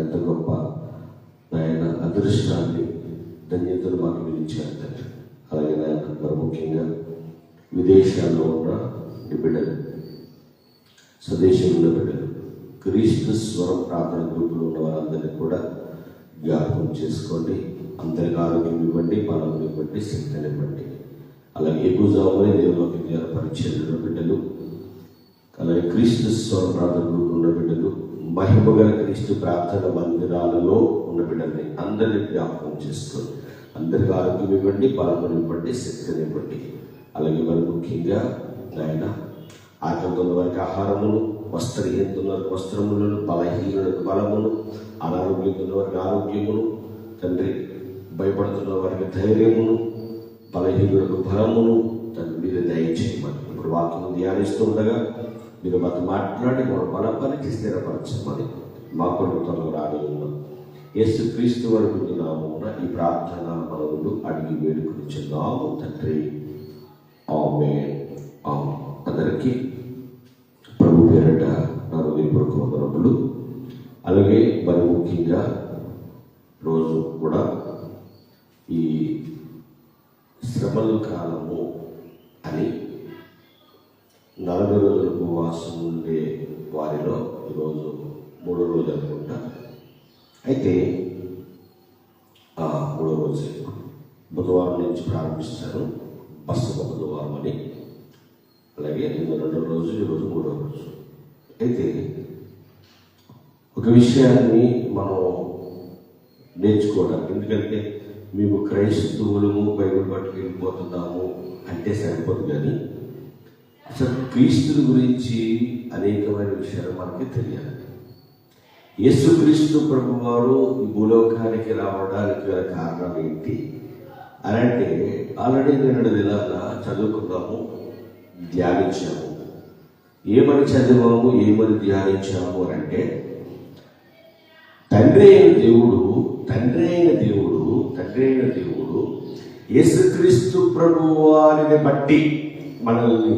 ఎంత గొప్ప నాయన అదృష్టాన్ని ధన్యతలు మాకు విధించారు తండ్రి. అలాగే నాయన మరి ముఖ్యంగా విదేశాల్లో ఉన్న బిడ్డలు స్వదేశంలో బిడ్డలు క్రీస్తు స్వరం ప్రార్థన గ్రూపులో ఉన్న వారందరినీ కూడా జ్ఞాపకం చేసుకోండి. అందరికి ఆరోగ్యం ఇవ్వండి బలం ఇవ్వండి శక్తిని ఇవ్వండి. అలాగే ఎగుజామని దేవులోకి జ్ఞాన పరిచయంలో బిడ్డలు. అలాగే క్రీస్తు స్వర ప్రార్థనలు ఉన్న బిడ్డలు మహిమగల క్రీస్తు ప్రార్థన మందిరాలలో ఉన్న బిడ్డల్ని అందరినీ జ్ఞాపకం చేస్తుంది అందరికి ఆరోగ్యం ఇవ్వండి బలములు ఇవ్వండి శక్తిని ఇవ్వండి. అలాగే మరి ముఖ్యంగా ఆయన ఆకలితున్న వారికి ఆహారమును వస్త్రహీనతున్న వస్త్రములను బలహీనులకు బలములు అనారోగ్యంతున్న వారికి ఆరోగ్యమును తండ్రి భయపడుతున్న వారికి ధైర్యమును బలహీనులకు బలమును తన మీద దయచేయమని ఇప్పుడు వాక్యం ధ్యానిస్తూ ఉండగా మీరు మాతో మాట్లాడి మన బలపరిచి స్థిరపరచమని మా కొరకు త్వరగా రాని ఉన్నాం యేసు క్రీస్తు వరకు నామమున ఈ ప్రార్థన మనవులు అడిగి వేడుకునిచున్నాము తండ్రి. ఆమె అందరికీ ప్రభు పేరట నా హృదయపూర్వక వందనములు. అలాగే మరి ముఖ్యంగా రోజు కూడా ఈ శ్రమల కాలము అని నలభై రోజుల ఉపవాసం ఉండే వారిలో ఈరోజు మూడో రోజు అనుకుంటా. అయితే ఆ, మూడో రోజు బుధవారం నుంచి ప్రారంభిస్తాను బస్సు బుధవారం అని. అలాగే నిన్న రెండో రోజు ఈరోజు మూడో రోజు. అయితే ఒక విషయాన్ని మనం నేర్చుకోవడానికి ఎందుకంటే మేము క్రైస్తవులము బైబిల్ పట్టుకెళ్ళిపోతున్నాము అంటే సరిపోదు కానీ అసలు క్రీస్తుని గురించి అనేకమైన విషయాలు మనకి తెలియాలి. యేసుక్రీస్తు ప్రభు వారు ఈ భూలోకానికి రావడానికి గల కారణం ఏంటి? అని అంటే ఆల్రెడీ నిన్నటి దినాన చదువుకున్నాము ధ్యానించాము. ఏమని చదివాము ఏమని ధ్యానించాము అని అంటే తండ్రి అయిన దేవుడు తండ్రి తండ్రైన దేవుడు యేసుక్రీస్తు ప్రభు వారిని బట్టి మనల్ని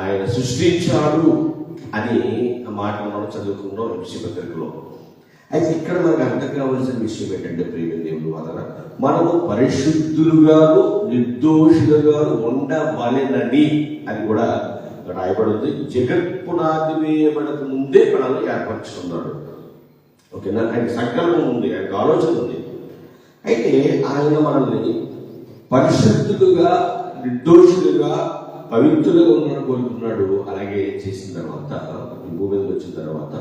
ఆయన సృష్టించాడు అని ఆ మాట మనం చదువుకున్నాం విషయపత్రికలో అయితే ఇక్కడ మనకు అర్థం కావాల్సిన విషయం ఏంటంటే ప్రేమ దేవుడు వలన మనము పరిశుద్ధులుగాను నిర్దోషులుగాను ఉండవలెనని అని కూడా రాయబడింది. జగత్ పునాది వేయబడక ముందే మనల్ని ఏర్పరచుకున్నాడు. ఓకేనా? ఆయన సంకల్పం ఉంది ఆయనకు ఆలోచన ఉంది. అయితే ఆయన మనల్ని పరిశుద్ధులుగా నిర్దోషులుగా పవిత్రులుగా ఉన్నాడు కోరుకున్నాడు అలాగే చేసిన తర్వాత భూమి మీద వచ్చిన తర్వాత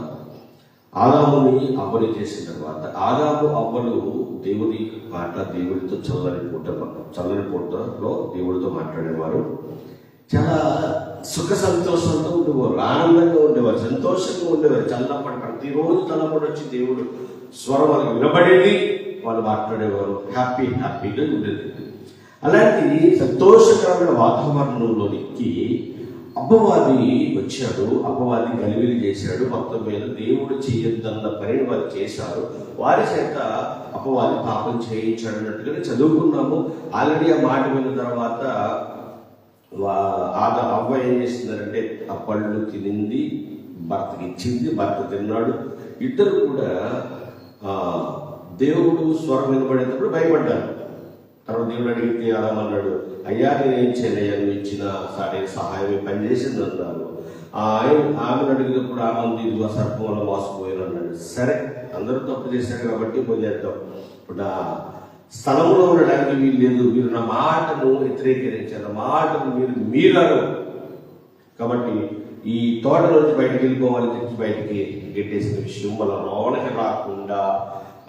ఆదాముని అవ్వని చేసిన తర్వాత ఆదాము అవ్వలు దేవుని మాట దేవుడితో చల్లని పూట చల్లని పూటలో దేవుడితో మాట్లాడేవారు. చాలా సుఖ సంతోషంతో ఉండేవారు ఆనందంగా ఉండేవారు సంతోషంగా ఉండేవారు. చల్లపడి ప్రతిరోజు చల్లపడి వచ్చి దేవుడు స్వరం వాళ్ళకి వినబడేది. వాళ్ళు మాట్లాడేవారు. హ్యాపీ హ్యాపీగా ఉండేది. అలాంటి సంతోషకరమైన వాతావరణంలోనికి అపవాది వచ్చాడు. అపవాది గలివిలు చేశాడు. మొత్తం మీద దేవుడు చేయొద్దన్న పనిని వారు చేశారు. వారి చేత అపవాది పాపం చేయించాడు అన్నట్టుగానే చదువుకున్నాము. ఆల్రెడీ ఆ మాట విన్న తర్వాత ఆద అవ్వ ఏం చేసిందంటే ఆ పళ్ళు తినింది భర్తకి ఇచ్చింది భర్త తిన్నాడు. ఇద్దరు కూడా ఆ, దేవుడు స్వరం వినబడేటప్పుడు భయపడ్డాను తర్వాత దేవుడు అడిగితే అన్నాడు అయ్యా నేనేం చేయలయ్యా నువ్వు ఇచ్చిన సాటి సహాయం పనిచేసింది అన్నారు. ఆయన ఆమెను అడిగినప్పుడు ఆమె ఇదిగో సర్పం వల్ల మోసపోయాను అన్నాడు. సరే అందరూ తప్పు చేశారు కాబట్టి పోయేద్దాం ఇప్పుడు నా స్థలంలో ఉండడానికి వీలు లేదు. మీరు నా మాటను వ్యతిరేకరించారు నా మాటను మీరు మీరారు. కాబట్టి ఈ తోటలోంచి బయటకు వెళ్ళిపోవాలి తెచ్చి బయటికి గెట్టేసిన విషయం మన లోనకి రాకుండా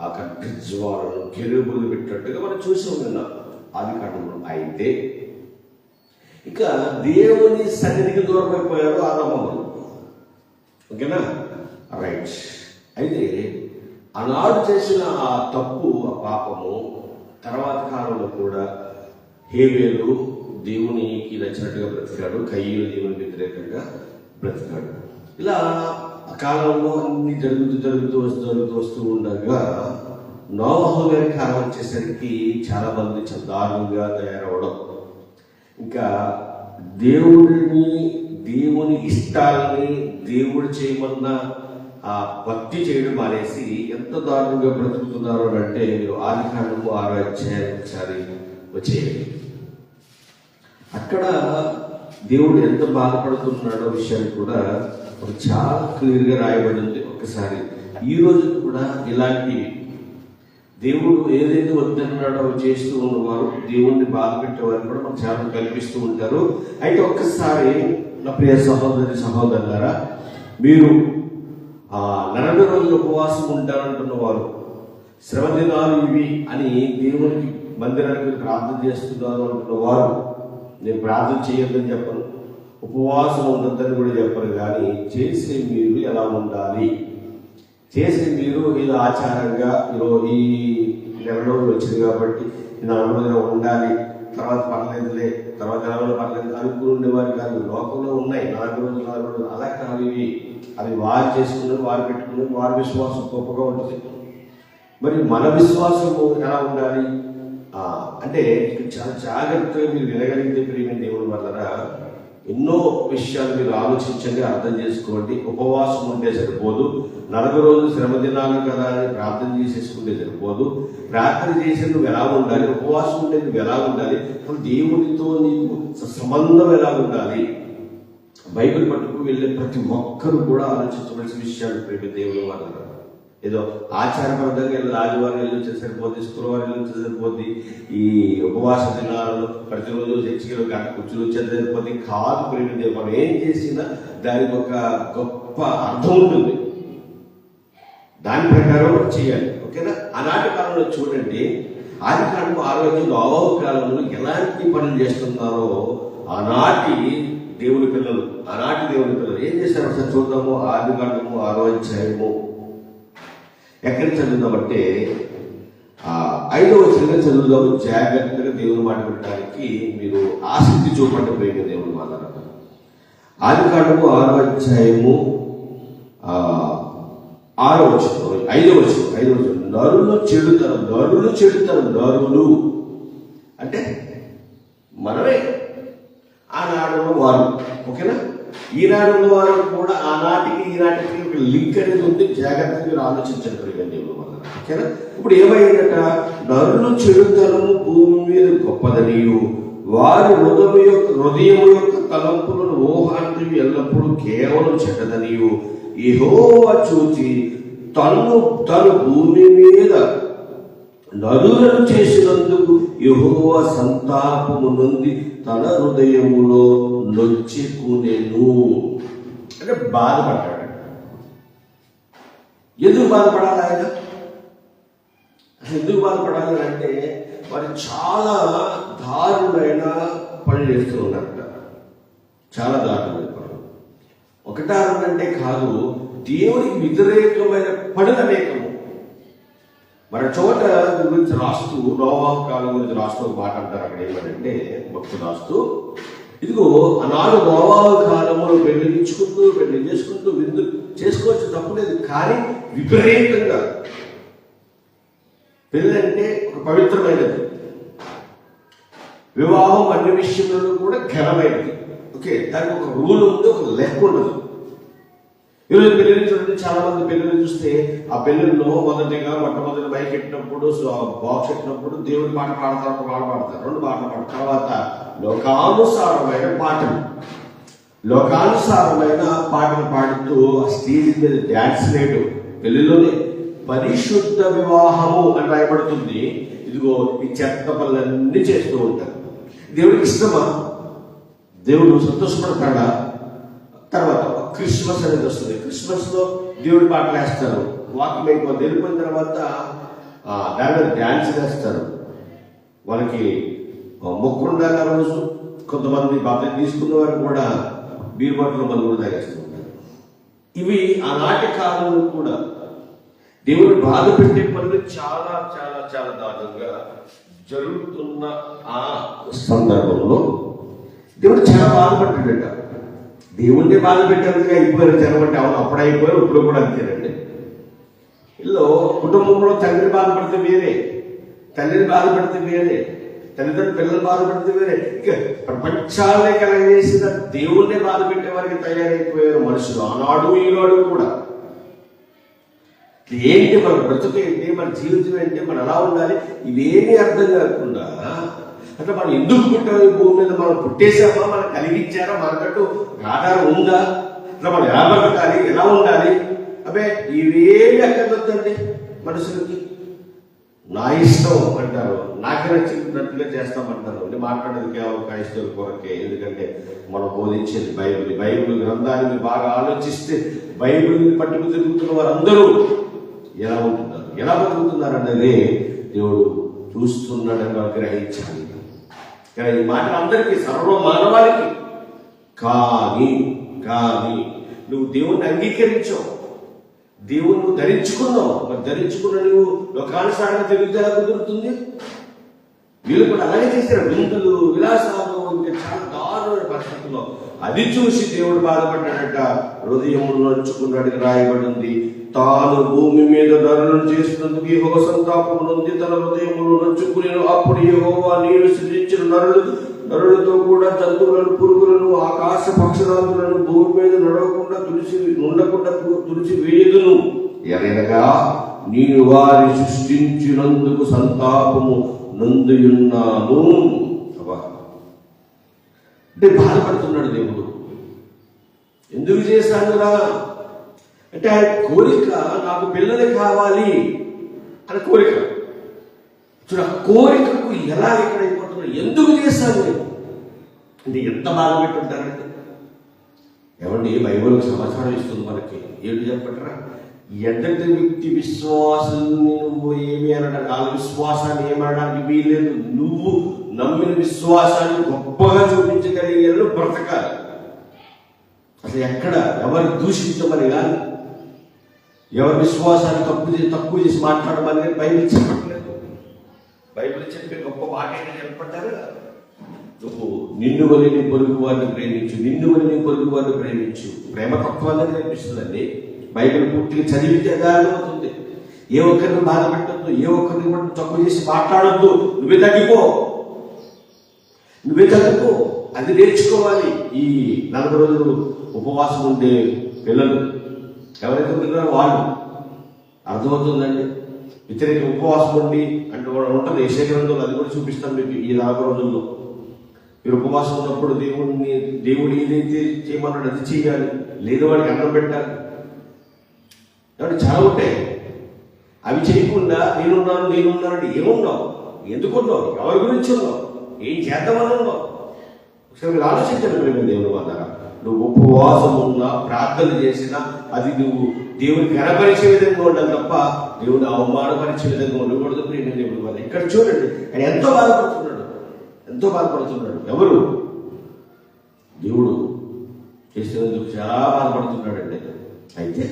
ఆ కట్టించువాలను కెరుబులు పెట్టినట్టుగా మనం చూసి ఉన్నాం. అది కారణంలో అయితే ఇక దేవుని సన్నిధికి దూరం అయిపోయారు ఆదమ్మలు ఓకేనా? రైట్. అయితే ఆనాడు చేసిన ఆ తప్పు ఆ పాపము తర్వాత కాలంలో కూడా హేవేలు దేవునికి నచ్చినట్టుగా బ్రతికాడు కయ్యలు దేవుని వ్యతిరేకంగా బ్రతికాడు. ఇలా కాలంలో అన్ని జరుగుతూ జరుగుతూ వస్తూ జరుగుతూ వస్తూ ఉండగా నోహు గారి కాలం వచ్చేసరికి చాలా మంది చాలా దారుణంగా తయారవడం. ఇంకా దేవుడిని దేవుని ఇష్టాలని దేవుడు చేయమన్న ఆ భక్తి చేయడం మానేసి ఎంత దారుణంగా బ్రతుకుతున్నారు అని అంటే మీరు ఆది కాండము ఆరో అధ్యాయం ఒకసారి వచ్చేయండి. అక్కడ దేవుడు ఎంత బాధపడుతున్నాడో విషయాన్ని కూడా అప్పుడు చాలా క్లియర్గా రాయబడి ఉంది ఒక్కసారి ఈ రోజు కూడా ఇలాంటి దేవుడు ఏదైతే వద్దన్నాడో చేస్తూ ఉన్నవారు దేవుణ్ణి బాధ పెట్టేవారు కూడా మనకు చాలా కల్పిస్తూ ఉంటారు. అయితే ఒక్కసారి నా ప్రియ సహోదరి సహోదరులారా మీరు ఆ నలభై రోజులు ఉపవాసం ఉంటారంటున్న వారు శ్రమ దినాలు ఇవి అని దేవునికి మందిరానికి ప్రార్థన చేస్తున్నారు అంటున్న వారు నేను ప్రార్థన చేయొద్దని చెప్పను. ఉపవాసం ఉండొద్దని కూడా చెప్పరు కానీ చేసే మీరు ఎలా ఉండాలి? చేసి మీరు ఏదో ఆచారంగా ఈ నెల రోజులు వచ్చింది కాబట్టి నేను ఉండాలి తర్వాత పర్లేదులే తర్వాత నెలలో పర్లేదు అనుకుని ఉండేవారు కాదు లోకంలో ఉన్నాయి నాలుగు రోజులు నాలుగు రోజులు అలా కాదు ఇవి. అవి వారు చేసుకుని వారు పెట్టుకుని వారి విశ్వాసం గొప్పగా ఉంటుంది. మరి మన విశ్వాసం ఎలా ఉండాలి? అంటే ఇక్కడ చాలా జాగ్రత్తగా మీరు వినగలిగితే ప్రియమైన దేవుడు వల్ల ఎన్నో విషయాలు మీరు ఆలోచించండి అర్థం చేసుకోండి. ఉపవాసం ఉంటే సరిపోదు. నలభై రోజులు శ్రమ దినాలు కదా అని ప్రార్థన చేసేసుకుంటే సరిపోదు. ప్రార్థన చేసే నువ్వు ఎలా ఉండాలి? ఉపవాసం ఉంటే నువ్వు ఎలా ఉండాలి? అసలు దేవునితో నీకు సంబంధం ఎలా ఉండాలి? బైబిల్ పట్టుకు వెళ్ళే ప్రతి ఒక్కరు కూడా ఆలోచించవలసిన విషయాలు ప్రేమ దేవుడు వాళ్ళు ఏదో ఆచారబద్ధంగా వెళ్ళి ఆదివారం వెళ్ళి వచ్చే సరిపోద్ది శుక్రవారం వెళ్ళి వచ్చే సరిపోద్ది ఈ ఉపవాస దినాలలో ప్రతిరోజు చర్చిలో గంట కూర్చుని వచ్చే సరిపోద్ది. కాదు ప్రేమ మనం ఏం చేసినా దానికి ఒక గొప్ప అర్థం ఉంటుంది. దాని ప్రకారం చేయాలి ఓకేనా? ఆనాటి కాలంలో చూడండి ఆది కాలంలో ఆరోగ్యంలో ఆవో కాలంలో ఎలాంటి పనులు చేస్తున్నారో ఆనాటి దేవుని పిల్లలు ఆనాటి దేవుని పిల్లలు ఏం చేశారు ఒకసారి చూద్దాము ఆది కాండము ఆరోగ్యము ఎక్కడ చదువుదామంటే ఐదవ చిన్న చదువుదాం జాగ్రత్తగా దేవుని మాట పెట్టడానికి మీరు ఆసక్తి చూపండి ప్రేమ దేవుని మాట ఆది కాండము ఆరో అధ్యాయము ఆరో వచ్చిన ఐదో వచ్చిన ఐదో వచ్చిన నరులు చెడుతరం నరులు చెడుతరం నరులు. అంటే మనమే. ఆనాడు వారు. ఓకేనా? ఈనాడు వారు కూడా ఆనాటికి ఈనాటికి ఒక లింక్ అనేది ఉంది. జాగ్రత్తగా మీరు ఆలోచించండి ప్రియమైన ఓకేనా? ఇప్పుడు ఏమైందట? నరులు చెడుతనము భూమి మీద గొప్పదనియు. వారి హృదయం యొక్క హృదయం యొక్క తలంపులను ఊహాంతివి ఎల్లప్పుడూ కేవలం చెడ్డదనియు. యెహోవా చూచి తను తను భూమి మీద నరులను చేసినందుకు యెహోవా సంతాపము నొంది తన హృదయములో నొచ్చుకునేను అంటే బాధపడ్డాడు. ఎందుకు బాధపడాలి ఆయన? ఎందుకు బాధపడాలి అంటే వారు చాలా దారుణమైన పనులు చేస్తూ ఉన్నారట. చాలా దారుణమైన పనులు. ఒకటా అంటే కాదు దేవునికి వ్యతిరేకమైన పనులు అనేకము. మన చోట గురించి రాస్తూ నోవాహ కాలం గురించి రాస్తూ ఒక మాట అంటారు అక్కడ ఏమంటే భక్తులు రాస్తూ ఇదిగో ఆనాడు నోవాహ కాలంలో పెళ్ళించుకుంటూ పెళ్ళి చేసుకుంటూ విందు చేసుకోవచ్చు తప్పులేదు కానీ విపరీతంగా. పెళ్ళి అంటే ఒక పవిత్రమైనది. వివాహం అన్ని విషయంలో కూడా ఘనమైనది. ఓకే దానికి ఒక రూల్ ఉంది ఒక లెక్క ఉండదు ఈరోజు పెళ్ళిని చూడండి చాలా మంది పెళ్ళిని చూస్తే ఆ పెళ్ళిలో మొదటిగా మొట్టమొదటి బైక్ ఎట్టినప్పుడు బాక్స్ ఎట్టినప్పుడు దేవుడి పాట పాడతారు ఒక పాట పాడతారు రెండు పాటలు పాడతారు. తర్వాత లోకానుసారమైన పాటలు. లోకానుసారమైన పాటలు పాడుతూ ఆ స్టేజ్ మీద డ్యాన్స్ లేడు పెళ్ళిలోనే పరిశుద్ధ వివాహము అని రాయబడుతుంది. ఇదిగో ఈ చెత్త పనులన్నీ చేస్తూ ఉంటారు. దేవుడికి ఇష్టమా? దేవుడు సంతోషపడతాడా? తర్వాత క్రిస్మస్ అనేది వస్తుంది. క్రిస్మస్లో దేవుడి పాటలు వేస్తారు. వాకింగ్ అయిపోతుంది వెళ్ళిపోయిన తర్వాత దాని మీద డ్యాన్స్ వేస్తారు. వాళ్ళకి మొక్కుండాల రోజు. కొంతమంది బాధ్యత తీసుకున్న వారు కూడా బీర్ బట్టలు మందు కూడా తాగేస్తూ ఇవి ఆనాటి కాలంలో కూడా దేవుడు బాధ పెట్టే పనులు చాలా చాలా చాలా దారుణంగా జరుగుతున్న ఆ సందర్భంలో దేవుడు చాలా బాధపడ్డాడట. దేవుణ్ణి బాధ పెట్టేందుకు అయిపోయారు జనం అవును అప్పుడు అయిపోయారు ఇప్పుడు కూడా అంతేనండి. ఇల్లు కుటుంబంలో తండ్రి బాధపడితే వేరే తల్లిని బాధపడితే వేరే తల్లిదండ్రులు పిల్లలు బాధపడితే వేరే. ఇక ప్రపంచాలనే కలగజేసిన దేవుణ్ణి బాధ పెట్టే వారికి తయారైపోయారు మనుషులు ఆనాడు ఈనాడు కూడా. ఏంటి మన బ్రతుకు ఏంటి మన జీవితం ఏంటి మనం ఎలా ఉండాలి ఇవేమీ అర్థం కాకుండా అంటే మనం ఎందుకు పుట్టాము ఈ భూమి మీద? మనం పుట్టేశామా? మనం కలిగించారా? మనకట్టు ఆధారం ఉందా? అట్లా మనం ఎలా బ్రతకాలి? ఎలా ఉండాలి? అబ్బే ఇవేమి అక్కర్లొద్దండి మనుషులకి. నా ఇష్టం అంటారు. నాకు నచ్చినట్టుగా చేస్తామంటారు. నేను మాట్లాడేది కేవలం క్రైస్తవుల కొరకే. ఎందుకంటే మనం బోధించేది బైబిల్. బైబిల్ గ్రంథాన్ని బాగా ఆలోచిస్తే బైబిల్ పట్టుకు తిరుగుతున్న వారందరూ ఎలా ఉంటున్నారు? ఎలా బతుకుతున్నారు అనేది దేవుడు చూస్తున్నాడని గ్రహించాలి. కానీ ఈ మాట అందరికీ సర్వ మానవాళికి. కానీ కానీ నువ్వు దేవుణ్ణి అంగీకరించావు. దేవుని నువ్వు ధరించుకున్నావు. మరి ధరించుకున్న నువ్వు లోకానుసారంగా తెలివితే ఎలా కుదురుతుంది? వీళ్ళు కూడా అలాగే చేశారు? విందులు విలాసాలు ఇంకా చాలా దారుణమైన పరిస్థితుల్లో. అది చూసి దేవుడు బాధపడ్డాడట హృదయములు నడుచుకున్నాడు రాయబడింది. తాను భూమి మీద ధరణం చేసినందుకు యెహోవా సంతాపము నుండి తన హృదయములు నడుచుకుని అప్పుడు యెహోవా నీరు సృజించిన నరులు నరులతో కూడా జంతువులను పురుగులను ఆకాశ పక్షురాలను భూమి మీద నడవకుండా తులిసి ఉండకుండా తులిసి వేయదును. ఎనగా నేను వారి సృష్టించినందుకు సంతాపము నందుయున్నాను. అంటే బాధపడుతున్నాడు దేవుడు. ఎందుకు చేశానురా అంటే ఆయన కోరిక నాకు పిల్లలు కావాలి అని కోరిక. చూడ కోరికకు ఎలా ఇక్కడ ఎందుకు చేశాను నేను అంటే ఎంత బాధ పెట్టుంటారంటే ఏమండి బైబిల్ సమాచారం ఇస్తుంది మనకి. ఏంటి చెప్పట్రా? ఎద్దటి వ్యక్తి విశ్వాసం నువ్వు ఏమి అనడానికి ఆ విశ్వాసాన్ని ఏమనడానికి వీలేదు నువ్వు నమ్మిన విశ్వాసాన్ని గొప్పగా చూపించగలిగేది బ్రతకాలి. అసలు ఎక్కడ ఎవరు దూషించమని కానీ ఎవరి విశ్వాసాన్ని తప్పు చేసి తక్కువ చేసి మాట్లాడమని బైబిల్ చెప్పట్లేదు. బైబిల్ చెప్పే గొప్ప మాట చెప్పట్టారు నువ్వు నిన్ను వలి నీ పొరుగు వారిని ప్రేమించు నిన్ను వలి నీ పొరుగు వారిని ప్రేమించు. ప్రేమ తత్వాన్ని కనిపిస్తుందండి బైబిల్ పూర్తిగా చదివితే అవుతుంది ఏ ఒక్కరిని బాధ పెట్టద్దు ఏ ఒక్కరిని కూడా తక్కువ చేసి మాట్లాడద్దు. నువ్వే తగ్గిపో. నువ్వే తగ్గిపో అది నేర్చుకోవాలి. ఈ నలభై రోజులు ఉపవాసం ఉండే పిల్లలు. ఎవరైతే ఉంటున్నారో వాళ్ళు. అర్థమవుతుందండి? వ్యతిరేక ఉపవాసం ఉండి అంటే వాళ్ళు ఉంటుంది ఏషియా అది కూడా చూపిస్తాం మీకు ఈ నలభై రోజుల్లో. మీరు ఉపవాసం ఉన్నప్పుడు దేవుడిని దేవుడు ఏదైతే చేయమన్నాడు అది చేయాలి. లేదు వాడికి అన్నం పెట్టాలి. కాబట్టి చాలా ఉంటాయి. అవి చేయకుండా నేనున్నాను నేనున్నాను అంటే ఏమున్నావు? ఎందుకున్నావు? ఎవరి గురించి ఉన్నావు? ఏం చేద్దామని ఒకసారి మీరు ఆలోచించండి ప్రేమ దేవుడు అన్నారా నువ్వు ఉపవాసం ఉన్నా ప్రార్థన చేసినా అది నువ్వు దేవుని కనపరిచే విధంగా ఉండాలి తప్ప దేవుని అవమానపరిచే విధంగా ఉండకూడదు ప్రేమ దేవుడు వల్ల ఇక్కడ చూడండి ఆయన ఎంతో బాధపడుతున్నాడు. ఎంతో బాధపడుతున్నాడు. ఎవరు? దేవుడు చేసినందుకు చాలా బాధపడుతున్నాడండి. అయితే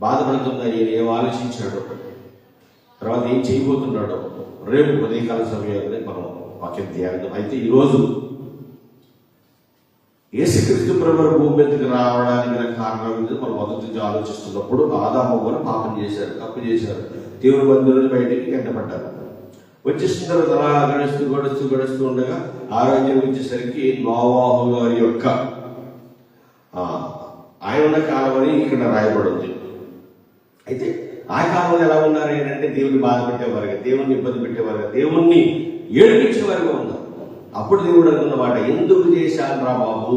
బాధపడుతున్న ఈయన ఏం ఆలోచించాడు తర్వాత ఏం చేయబోతున్నాడో రేపు ఉదయకాల సమయంలో మనం వాక్యం ధ్యానం అయితే ఈరోజు యేసుక్రీస్తు ప్రభు భూమి మీదకి రావడానికి గల కారణం మనం మొదటి నుంచి ఆలోచిస్తున్నప్పుడు ఆదాము కూడా పాపం చేశారు తప్పు చేశారు. దేవుని బంధువులు బయటికి గంటపడ్డారు వచ్చేసిన తర్వాత అలా గడుస్తూ గడుస్తూ గడుస్తూ ఉండగా ఆరోగ్యం వచ్చేసరికి నోవాహు గారి యొక్క ఆయన ఉన్న కాలం అని ఇక్కడ రాయబడింది. అయితే ఆ కాలంలో ఎలా ఉన్నారు ఏంటంటే దేవుని బాధ పెట్టేవారుగా దేవుణ్ణి ఇబ్బంది పెట్టేవారుగా దేవుణ్ణి ఏడిపించేవారుగా ఉన్నారు. అప్పుడు దేవుడు అనుకున్నమాట ఎందుకు చేశాను రా బాబు?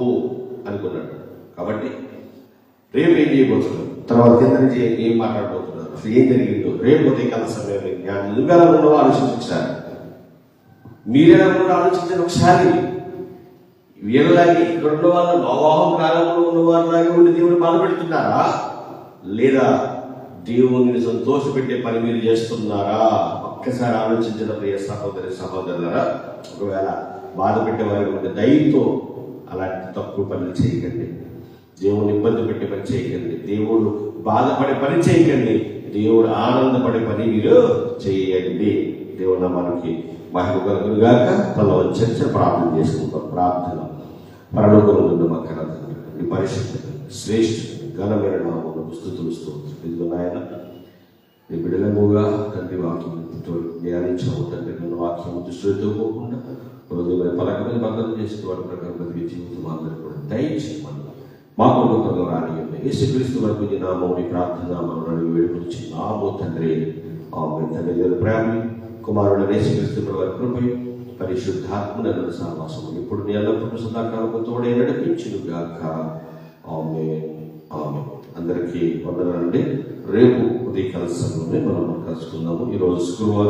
అనుకున్నాడు. కాబట్టి రేపు ఏం చేయబోతున్నాడు? తర్వాత కింద నుంచి ఏం- మాట్లాడబోతున్నాడు? మాట్లాడబోతున్నారు అసలు ఏం జరిగిందో? రేపు ఉదయకాల సమయంలో జ్ఞానం నువ్వు ఎలా ఉన్నావో ఆలోచించి ఒకసారి మీరెలా ఉన్నారో ఆలోచించండి ఒకసారి. వీళ్ళలాగే ఇక్కడ ఉన్న వాళ్ళు నోవాహం కాలంలో ఉన్న వాళ్ళలాగే ఉండి దేవుని బాధపెడుతున్నారా లేదా దేవుని సంతోషపెట్టే పని మీరు చేస్తున్నారా? ఒక్కసారి ఆలోచించిన ప్రియ సహోదరి సహోదరులరా ఒకవేళ బాధ పెట్టేవారు ఉంటే దయతో అలాంటి తక్కువ పనులు చేయకండి. దేవుని ఇబ్బంది పెట్టే పని చేయకండి. దేవుడు బాధపడే పని చేయకండి. దేవుడు ఆనందపడే పని మీరు చేయండి. దేవుడు మనకి మహిమ కలుగును గాక. తల చర్చ ప్రార్థన చేసుకుంటాం ప్రార్థన. పరలోకముందు మక్కన నీ పరిశుద్ధ శ్రేష్ఠ ఘనమైన నామను స్థుతులు స్తోత్రం. ఇదిగో నాయన నీ బిడలముగా తండ్రి వాక్యంతో ధ్యానించాము. తండ్రి నన్ను వాక్యం దృష్టితో పోకుండా హృదయమైన పలక భద్రం బంధం చేసిన వాటి ప్రకారం బతికే జీవితం అందరూ కూడా దయచేయమని మా కుటుంబంలో రాని యేసుక్రీస్తు వరకు నీ నామం నీ ప్రార్థన మనల్ని వేడుకొచ్చి నామో తండ్రి. ఆమె తండ్రి గారి ప్రేమ కుమారుడు యేసుక్రీస్తు వారి కృపై పరిశుద్ధాత్మ నన్ను సహవాసం ఇప్పుడు నీ ఎల్లప్పుడూ సదాకాలకు తోడే నడిపించును గాక ఆమె ఆమె అందరికీ వందనండి రేపు ఉదయకాల సమయంలో మనం కలుసుకుందాము. ఈరోజు శుక్రవారం